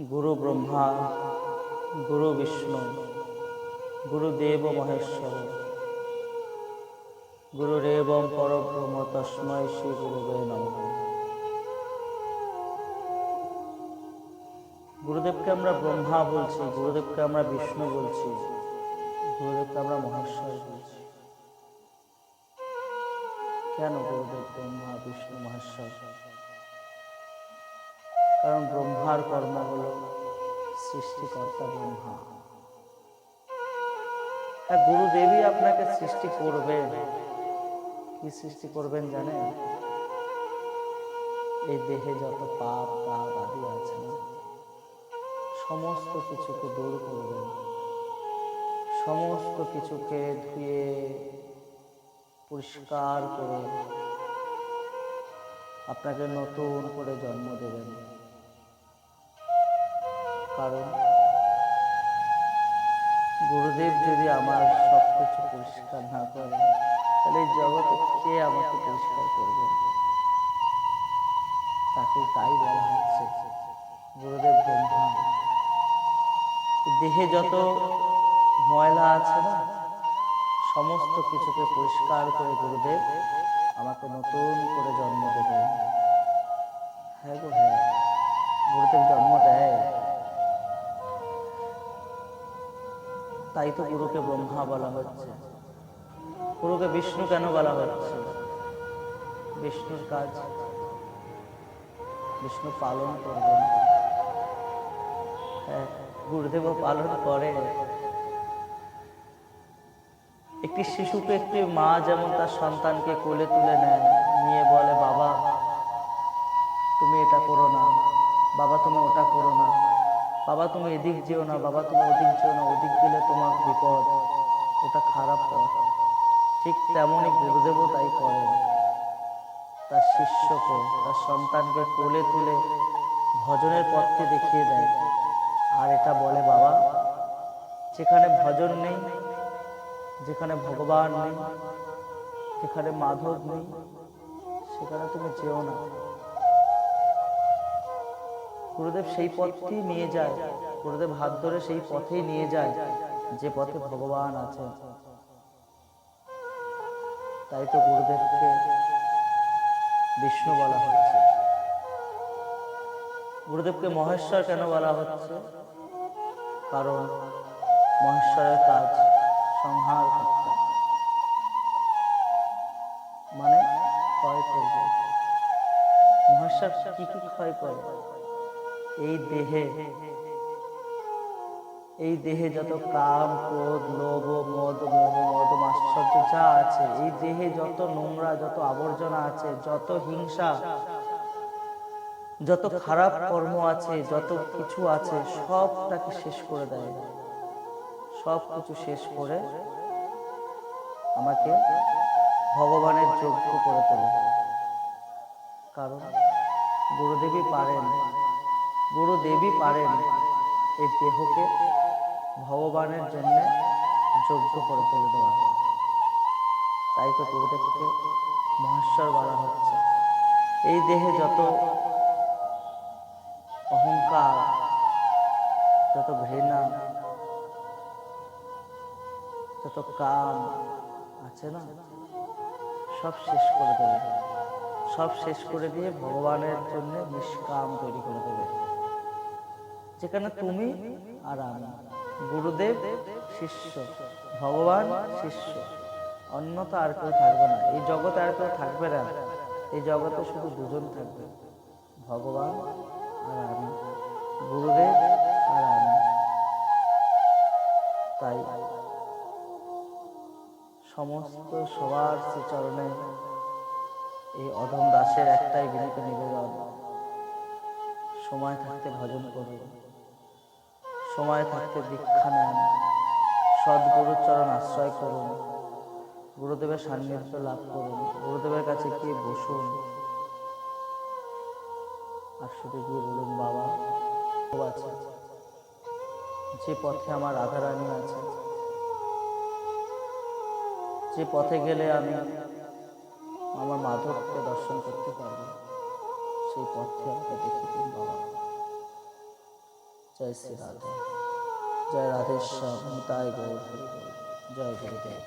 গুরু ব্রহ্মা গুরু বিষ্ণু গুরুদেব মহেশ্বর গুরুরেব পরব্রহ্ম তস্মৈ শ্রী গুরুবে নমঃ গুরুদেবকে আমরা ব্রহ্মা বলছি গুরুদেবকে আমরা বিষ্ণু বলছি গুরুদেবকে আমরা মহেশ্বর বলছি কেন গুরুদেব ব্রহ্মা বিষ্ণু মহেশ্বর কারণ ব্রহ্মার কর্ম হল সৃষ্টিকর্তা ব্রহ্মা। হ্যাঁ গুরুদেবী আপনাকে সৃষ্টি করবেন। কি সৃষ্টি করবেন জানেন? এই দেহে যত পাপ তাপ আদি আছে না, সমস্ত কিছুকে দূর করবেন। সমস্ত কিছুকে ধুয়ে, পরিষ্কার করে আপনাকে নতুন করে জন্ম দেবেন। কারণ গুরুদেব যদি আমার সব কিছু পরিষ্কার না করে তাহলে জগতে কে আমাকে পরিষ্কার করবে? তাকে তাই বলা হচ্ছে গুরুদেব ব্রহ্মা। দেহে যত ময়লা আছে না, সমস্ত কিছুকে পরিষ্কার করে গুরুদেব আমাকে নতুন করে জন্ম দেবেন। তাই তো গুরুকে ব্রহ্মা বলা হচ্ছে। গুরুকে বিষ্ণু কেন বলা হচ্ছে? বিষ্ণুর কাজ। বিষ্ণু পালন করবেন। হ্যাঁ গুরুদেবও পালন করে। একটি শিশুকে একটি মা যেমন তার সন্তানকে কোলে তুলে নেয় নিয়ে বলে বাবা তুমি এদিক যেও না, বাবা তুমি ওদিক যেও না, ওদিক গেলে তোমার বিপদ। ওটা খারাপ পথ। ঠিক তেমনই গুরুদেবও তাই করেন। তার শিষ্যকে, তার সন্তানকে কোলে তুলে ভজনের পথকে দেখিয়ে দেয়। আর এটা বলে, বাবা, যেখানে ভজন নেই, যেখানে ভগবান নেই, যেখানে মাধব নেই, সেখানে তুমি যেও না। গুরুদেব সেই পথটি নিয়ে যায়। গুরুদেব হাত ধরে সেই পথেই নিয়ে যায়, যে পথে ভগবান আছে তাই তো গুরুদেবকে বিষ্ণু বলা হচ্ছে। গুরুদেবকে মহেশ্বর কেন বলা হচ্ছে? কারণ মহেশ্বরের কাজ সংহার করতে। মানে ক্ষয় করবে। মহেশ্বর কি কি ক্ষয় করে? এই দেহে এই দেহে যত কাম, ক্রোধ, লোভ, মদ, মোহ, মদ আশ্চর্য যা আছে, এই দেহে যত নোংরা, যত আবর্জনা আছে, যত হিংসা, যত খারাপ কর্ম আছে, যত কিছু আছে, সবটাকে শেষ করে দেয়। সব কিছু শেষ করে আমাকে ভগবানের যোগ্য করে তোলে। কারণ গুরুদেবী পারেন। গুরুদেবী পারেন এই দেহকে ভগবানের জন্য যোগ্য করে তুলে দেওয়া। তাই তো গুরুদেবকে মহেশ্বর বলা হচ্ছে। এই দেহে যত অহংকার, যত ঘৃণা, যত কাম আছে না, সব শেষ করে দেবে। সব শেষ করে দিয়ে ভগবানের জন্য নিষ্কাম তৈরি করে দেবে। যেখানে তুমি আর আমি। গুরুদেব, শিষ্য, ভগবান, শিষ্য। অন্যতা আর কেউ থাকবে না। এই জগতে আর কেউ থাকবে না। এই জগতে শুধু দুজন থাকবে। ভগবান আর আমি। গুরুদেব আর আমি। তাই সমস্ত সবার শ্রীচরণে এই অধম দাসের একটাই বিনীত নিবেদন। সময় থাকতে ভজন করুন সময় থাকতে দীক্ষা নেন। সদ্গুরুর চরণ আশ্রয় করুন। গুরুদেবের সান্নিধ্য লাভ করুন। গুরুদেবের কাছে গিয়ে বসুন। আর শুধু গিয়ে বলুন, বাবা আছে। যে পথে আমার রাধারানী আছে, যে পথে গেলে আমি আমার মাধবকে দর্শন করতে পারব, সেই পথে আমাকে দেখে দিন, বাবা। জয় শ্রী রাধা। জয় রাধেশ্যাম তাই গৌর। জয় গুরুদেব